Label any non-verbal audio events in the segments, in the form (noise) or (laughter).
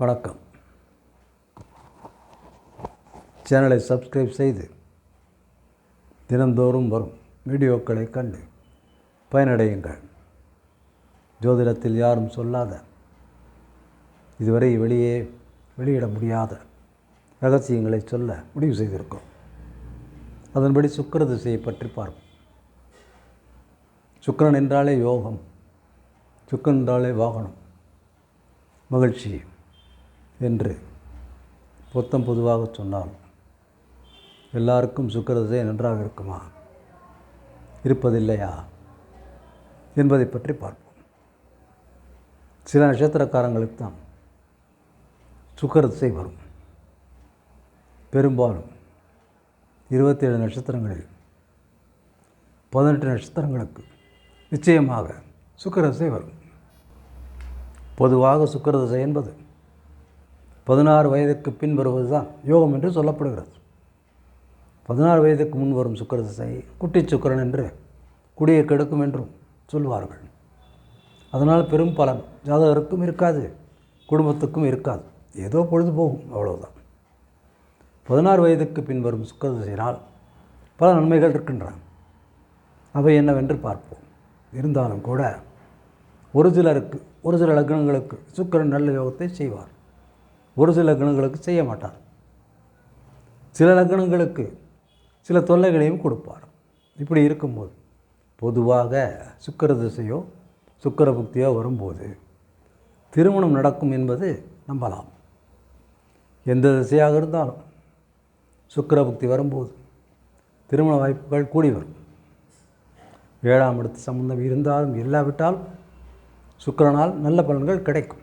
வணக்கம். சேனலை சப்ஸ்கிரைப் செய்து தினந்தோறும் வரும் வீடியோக்களை கண்டு பயனடையுங்கள். ஜோதிடத்தில் யாரும் சொல்லாத இதுவரை வெளியே வெளியிட முடியாத ரகசியங்களை சொல்ல முடிவு செய்திருக்கோம். அதன்படி சுக்கர திசையை பற்றி பார்ப்போம். சுக்கரன் என்றாலே யோகம் சுக்கரன் என்றாலே வாகனம் மகிழ்ச்சி என்று பொத்தம் பொதுவாக சொன்னால் எல்லாருக்கும் சுக்கிரதிசை நன்றாக இருக்குமா? இருப்பதில்லையா? என்பதை பற்றி பார்ப்போம். சில நட்சத்திரக்காரங்களுக்கு தான் சுக்கரதிசை வரும். பெரும்பாலும் இருபத்தேழு நட்சத்திரங்களில் பதினெட்டு நட்சத்திரங்களுக்கு நிச்சயமாக சுக்கரதிசை வரும். பொதுவாக சுக்கரதிசை என்பது பதினாறு வயதுக்கு பின் வருவது தான் யோகம் என்று சொல்லப்படுகிறது. பதினாறு வயதுக்கு முன் வரும் சுக்கிரதிசை குட்டி சுக்கிரன் என்று குடியை கெடுக்கும் என்றும் சொல்வார்கள். அதனால் பெரும் பலன் ஜாதகருக்கும் இருக்காது குடும்பத்துக்கும் இருக்காது. ஏதோ பொழுது போகும் அவ்வளோதான் பதினாறு வயதுக்கு பின் வரும் சுக்கிரதிசையினால் பல நன்மைகள் இருக்கின்றன. அவை என்னவென்று பார்ப்போம். இருந்தாலும் கூட ஒரு சிலருக்கு ஒரு சில லக்னங்களுக்கு சுக்கிரன் நல்ல யோகத்தை செய்வார். ஒரு சில லக்னங்களுக்கு செய்ய மாட்டார். சில லக்னங்களுக்கு சில தொல்லைகளையும் கொடுப்பார். இப்படி இருக்கும்போது பொதுவாக சுக்கிர திசையோ சுக்கிர புக்தியோ வரும்போது திருமணம் நடக்கும் என்பது நம்பலாம். எந்த திசையாக இருந்தாலும் சுக்கிர புக்தி வரும்போது திருமண வாய்ப்புகள் கூடி வரும். ஏழாம் இடத்து சம்பந்தம் இருந்தாலும் இல்லாவிட்டால் சுக்கிரனால் நல்ல பலன்கள் கிடைக்கும்.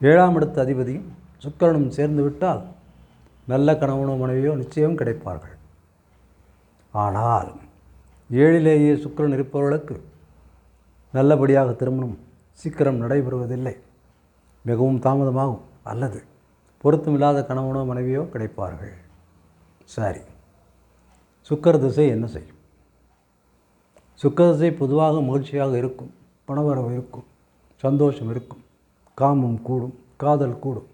ஏழாம் இடத்து அதிபதியும் சுக்கிரனும் சேர்ந்து விட்டால் நல்ல கணவனோ மனைவியோ நிச்சயம் கிடைப்பார்கள். ஆனால் ஏழிலேயே சுக்கிரன் இருப்பவர்களுக்கு நல்லபடியாக திருமணம் சீக்கிரம் நடைபெறுவதில்லை. மிகவும் தாமதமாகும். அல்லது பொருத்தமில்லாத கணவனோ மனைவியோ கிடைப்பார்கள். சரி. சுக்கர திசை என்ன செய்யும்? சுக்கர திசை பொதுவாக மகிழ்ச்சியாக இருக்கும். பணவரவு இருக்கும். சந்தோஷம் இருக்கும். காமம் கூடும் காதல் கூடும்.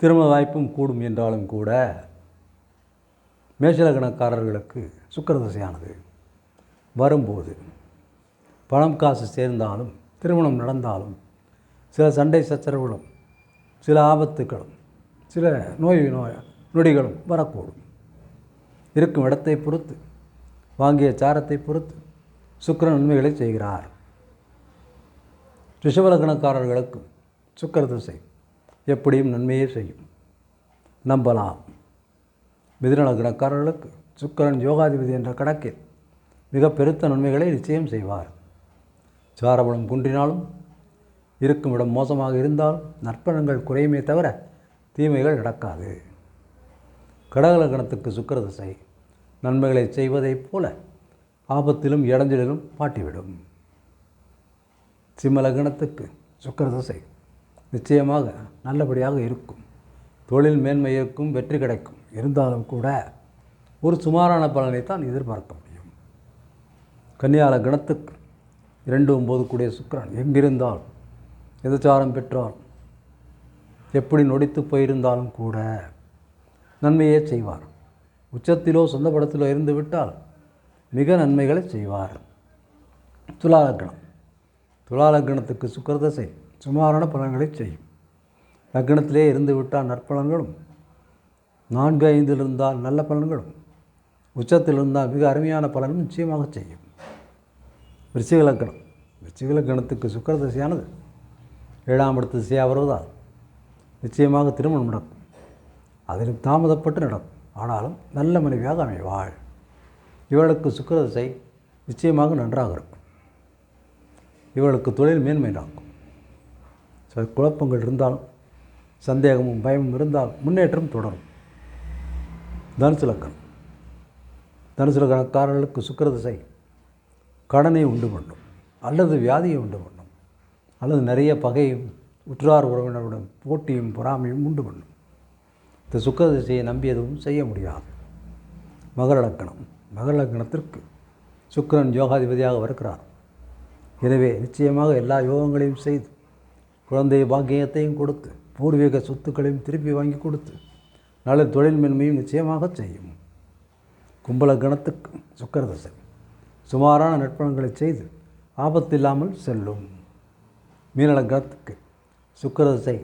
திருமண வாய்ப்பும் கூடும் என்றாலும் கூட மேஷலகணக்காரர்களுக்கு சுக்கரதசையானது வரும்போது பணம் காசு சேர்ந்தாலும் திருமணம் நடந்தாலும் சில சண்டை சச்சரவுகளும் சில ஆபத்துகளும் சில நோய் நோய் நொடிகளும் வரக்கூடும். இருக்கும் இடத்தை பொறுத்து வாங்கிய சாரத்தை பொறுத்து சுக்கிர நன்மைகளை செய்கிறார். ரிஷபலக்கணக்காரர்களுக்கும் சுக்கர திசை எப்படியும் நன்மையே செய்யும். நம்பலாம். மிதுநலக்கணக்காரர்களுக்கு சுக்கரன் யோகாதிபதி என்ற கணக்கில் மிக பெருத்த நன்மைகளை நிச்சயம் செய்வார். சாரபலம் குன்றினாலும் இருக்கும் இடம் மோசமாக இருந்தால் நற்பணங்கள் குறையுமே தவிர தீமைகள் நடக்காது. கடகலக்கணத்துக்கு சுக்கர திசை நன்மைகளை செய்வதைப் போல ஆபத்திலும் இடைஞ்சலிலும் பாட்டிவிடும் சிம்மலகணத்துக்கு சுக்கர தசை நிச்சயமாக நல்லபடியாக இருக்கும். தொழில் மேன்மை இருக்கும் வெற்றி கிடைக்கும். இருந்தாலும் கூட ஒரு சுமாரான பலனை தான் எதிர்பார்க்க முடியும். கன்னியால கணத்துக்கு இரண்டு ஒம்பது கூடிய சுக்கரன் எங்கிருந்தால் எதிர்ச்சாரம் பெற்றால் எப்படி நொடித்து போயிருந்தாலும் கூட நன்மையே செய்வார். உச்சத்திலோ சொந்த படத்திலோ இருந்துவிட்டால் மிக நன்மைகளை செய்வார். துலாலக்கணம். துலாலக்கணத்துக்கு சுக்கரதசை சுமாரான பலன்களை செய்யும். லக்னத்திலே இருந்து விட்டால் நற்பலன்களும் நான்கு ஐந்தில் இருந்தால் நல்ல பலன்களும் உச்சத்தில் இருந்தால் மிக அருமையான பலனும் நிச்சயமாக செய்யும். விருச்சிக லக்கணம். விருச்சிக லக்கணத்துக்கு சுக்கர திசையானது ஏழாம் இடத்து திசையாக வருவதால் நிச்சயமாக திருமணம் நடக்கும். அதில் தாமதப்பட்டு நடக்கும். ஆனாலும் நல்ல மனைவியாக அமைவாள். இவளுக்கு சுக்கரதசை நிச்சயமாக நன்றாக இருக்கும். இவளுக்கு தொழில் மேன்மை சில குழப்பங்கள் இருந்தால் சந்தேகமும் பயமும் இருந்தால் முன்னேற்றம் தொடரும். தனுசு லக்கணம் தனுசு லக்கணக்காரர்களுக்கு சுக்கரதிசை கடனை உண்டு பண்ணும் அல்லது வியாதியை உண்டு பண்ணும் அல்லது நிறைய பகையும் உற்றார் உறவினருடன் போட்டியும் பொறாமையும் உண்டு பண்ணும். இந்த சுக்கரதிசையை நம்பி எதுவும் செய்ய முடியாது. மகர லக்கணம் மகர லக்கணத்திற்கு சுக்கரன் யோகாதிபதியாக வருகிறார். எனவே நிச்சயமாக எல்லா யோகங்களையும் செய்து குழந்தை பாக்கியத்தையும் கொடுத்து பூர்வீக சொத்துக்களையும் திருப்பி வாங்கி கொடுத்து நல்ல தொழில் மேன்மையும் நிச்சயமாக செய்யும். கும்பல கணத்துக்கு சுக்கரதசை. சுமாரான நட்பணங்களை செய்து ஆபத்தில்லாமல் செல்லும். மீனல கணத்துக்கு சுக்கரதசை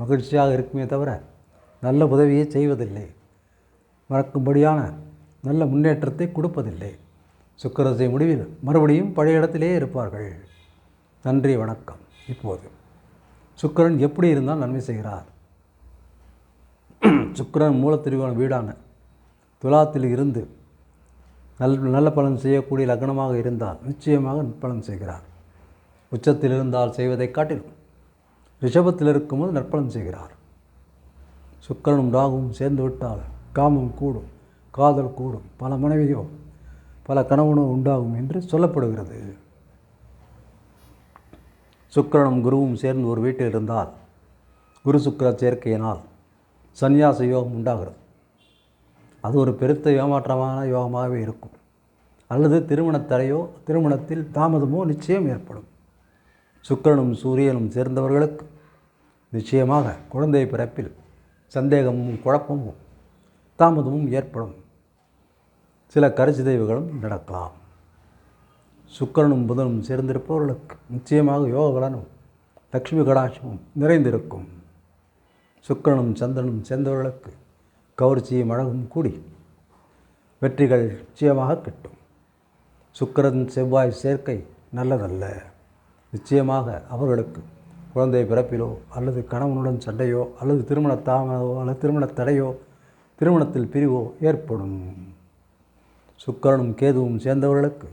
மகிழ்ச்சியாக இருக்குமே தவிர நல்ல உதவியை செய்வதில்லை. மறக்கும்படியான நல்ல முன்னேற்றத்தை கொடுப்பதில்லை. சுக்கரதசை முடிவில் மறுபடியும் பழைய இடத்திலே இருப்பார்கள். நன்றி வணக்கம். இப்போது சுக்கிரன் எப்படி இருந்தால் நன்மை செய்கிறார்? (clears throat) சுக்கிரன் மூலத்திரிவான வீடான துலாத்தில் இருந்து நல் நல்ல பலன் செய்யக்கூடிய லக்னமாக இருந்தால் நிச்சயமாக நற்பலன் செய்கிறார். உச்சத்தில் இருந்தால் செய்வதைக் காட்டிலும் ரிஷபத்தில் இருக்கும்போது நற்பலன் செய்கிறார். சுக்கிரனும் ராகுவும் சேர்ந்து விட்டால் காமம் கூடும் காதல் கூடும் பல மனைவியோ பல கனவுணவு உண்டாகும் என்று சொல்லப்படுகிறது. சுக்கிரனும் குருவும் சேர்ந்து ஒரு வீட்டில் இருந்தால் குரு சுக்கிர சேர்க்கையினால் சந்நியாச யோகம் உண்டாகிறது. அது ஒரு பெருத்த ஏமாற்றமான யோகமாகவே இருக்கும். அல்லது திருமணத் தடையோ திருமணத்தில் தாமதமோ நிச்சயம் ஏற்படும். சுக்கிரனும் சூரியனும் சேர்ந்தவர்களுக்கு நிச்சயமாக குழந்தை பிறப்பில் சந்தேகமும் குழப்பமும் தாமதமும் ஏற்படும். சில கருச்சிதைவுகளும் நடக்கலாம். சுக்கிரனும் புதனும் சேர்ந்திருப்பவர்களுக்கு நிச்சயமாக யோக பலனும் லக்ஷ்மி கடாட்சமும் நிறைந்திருக்கும். சுக்கிரனும் சந்திரனும் சேர்ந்தவர்களுக்கு கவர்ச்சியும் அழகும் கூடி வெற்றிகள் நிச்சயமாக கிட்டும். சுக்கிரன் செவ்வாய் சேர்க்கை நல்லதல்ல. நிச்சயமாக அவர்களுக்கு குழந்தை பிறப்பிலோ அல்லது கணவனுடன் சண்டையோ அல்லது திருமண தாமதோ அல்லது திருமண தடையோ திருமணத்தில் பிரிவோ ஏற்படும். சுக்கரனும் கேதுவும் சேர்ந்தவர்களுக்கு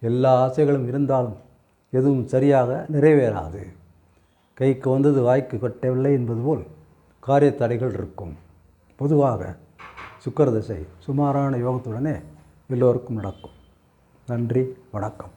எல்லா ஆசைகளும் இருந்தாலும் எதுவும் சரியாக நிறைவேறாது. கைக்கு வந்தது வாய்க்கு கட்டவில்லை என்பது போல் காரிய தடைகள் இருக்கும். பொதுவாக சுக்கர திசை சுமாரான யோகத்துடனே எல்லோருக்கும் நடக்கும். நன்றி வணக்கம்.